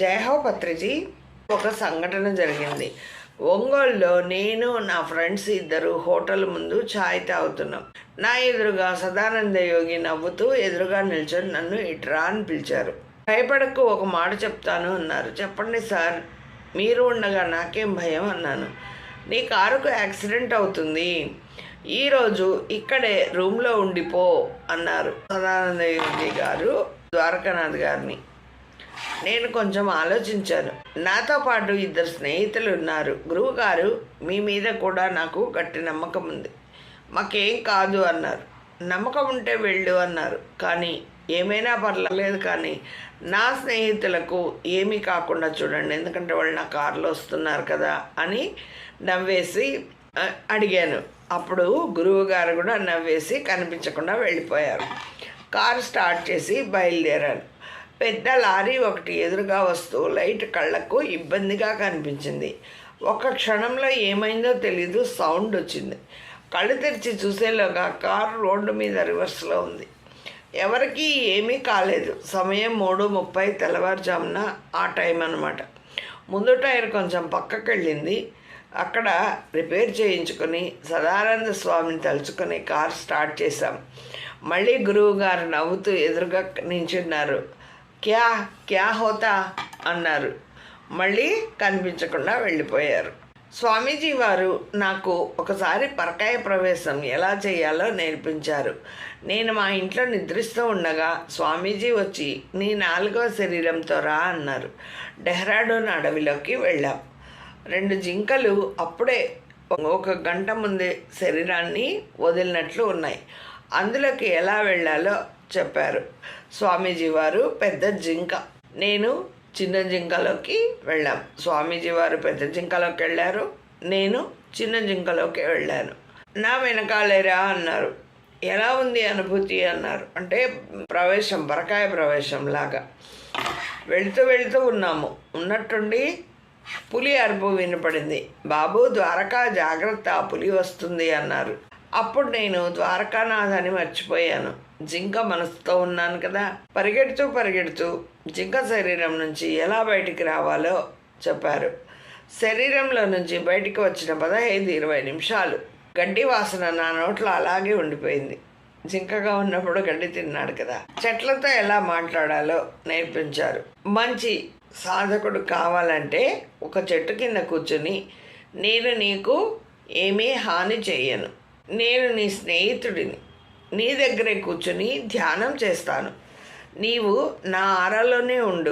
జయహో పత్రిజీ ఒక సంఘటన జరిగింది. ఒంగోలులో నేను నా ఫ్రెండ్స్ ఇద్దరు హోటల్ ముందు ఛాయ్ తాగుతున్నాం. నా ఎదురుగా సదానంద యోగి నవ్వుతూ ఎదురుగా నిల్చొని నన్ను ఇట్రా అని పిలిచారు. భయపడకు ఒక మాట చెప్తాను అన్నారు. చెప్పండి సార్ మీరు ఉండగా నాకేం భయం అన్నాను. నీ కారుకు యాక్సిడెంట్ అవుతుంది. ఈరోజు ఇక్కడే రూమ్లో ఉండిపో అన్నారు సదానంద యోగి గారు ద్వారకానాథ్ గారిని. నేను కొంచెం ఆలోచించాను. నాతో పాటు ఇద్దరు స్నేహితులు ఉన్నారు గురువు గారు మీ మీద కూడా నాకు గట్టి నమ్మకం ఉంది. మాకేం కాదు అన్నారు. నమ్మకం ఉంటే వెళ్ళు అన్నారు. కానీ ఏమైనా పర్లేదు కానీ నా స్నేహితులకు ఏమీ కాకుండా చూడండి. ఎందుకంటే వాళ్ళు నా కారులో వస్తున్నారు కదా అని నవ్వేసి అడిగాను. అప్పుడు గురువు గారు కూడా నవ్వేసి కనిపించకుండా వెళ్ళిపోయారు. కారు స్టార్ట్ చేసి బయలుదేరాను. పెద్ద లారీ ఒకటి ఎదురుగా వస్తూ లైట్ కళ్ళకు ఇబ్బందిగా కనిపించింది. ఒక క్షణంలో ఏమైందో తెలీదు సౌండ్ వచ్చింది. కళ్ళు తెరిచి చూసేలోగా కారు రోడ్డు మీద రివర్స్లో ఉంది. ఎవరికీ ఏమీ కాలేదు. సమయం మూడు ముప్పై తెల్లవారుజామున ఆ టైం అన్నమాట. ముందు టైర్ కొంచెం పక్కకి వెళ్ళింది అక్కడ రిపేర్ చేయించుకొని సదానంద స్వామిని తలుచుకొని కార్ స్టార్ట్ చేశాం. మళ్ళీ గురువు గారు నవ్వుతూ ఎదురుగా నించున్నారు. క్యా క్యా హోతా అన్నారు. మళ్ళీ కనిపించకుండా వెళ్ళిపోయారు. స్వామీజీ వారు నాకు ఒకసారి పరకాయ ప్రవేశం ఎలా చేయాలో నేర్పించారు. నేను మా ఇంట్లో నిద్రిస్తూ ఉండగా స్వామీజీ వచ్చి నీ నాలుగవ శరీరంతో రా అన్నారు. డెహ్రాడూన్ అడవిలోకి వెళ్ళాం. రెండు జింకలు అప్పుడే ఒక గంట ముందే శరీరాన్ని వదిలినట్లు ఉన్నాయి. అందులోకి ఎలా వెళ్ళాలో చెప్పారు. స్వామీజీ వారు పెద్ద జింక. నేను చిన్న జింకలోకి వెళ్ళాం. స్వామీజీ వారు పెద్ద జింకలోకి వెళ్ళారు. నేను చిన్న జింకలోకి వెళ్ళాను. నా వెనకాలేరా అన్నారు. ఎలా ఉంది అనుభూతి అన్నారు. అంటే ప్రవేశం బరకాయ ప్రవేశం లాగా. వెళుతూ వెళుతూ ఉన్నాము. ఉన్నట్టుండి పులి అరుపు వినపడింది. బాబు ద్వారకా జాగ్రత్త పులి వస్తుంది అన్నారు. అప్పుడు నేను ద్వారకానాథ్ అని మర్చిపోయాను. జింక మనసుతో ఉన్నాను కదా. పరిగెడుతూ పరిగెడుతూ జింక శరీరం నుంచి ఎలా బయటికి రావాలో చెప్పారు. శరీరంలో నుంచి బయటికి వచ్చిన పదహైదు ఇరవై నిమిషాలు గడ్డి వాసన నా నోట్లో అలాగే ఉండిపోయింది. జింకగా ఉన్నప్పుడు గడ్డి తిన్నాడు కదా. చెట్లతో ఎలా మాట్లాడాలో నేర్పించారు. మంచి సాధకుడు కావాలంటే ఒక చెట్టు కింద కూర్చుని నేను నీకు ఏమీ హాని చేయను నేను నీ స్నేహితుడిని. నీ దగ్గరే కూర్చుని ధ్యానం చేస్తాను. నీవు నా ఆరాలోనే ఉండు.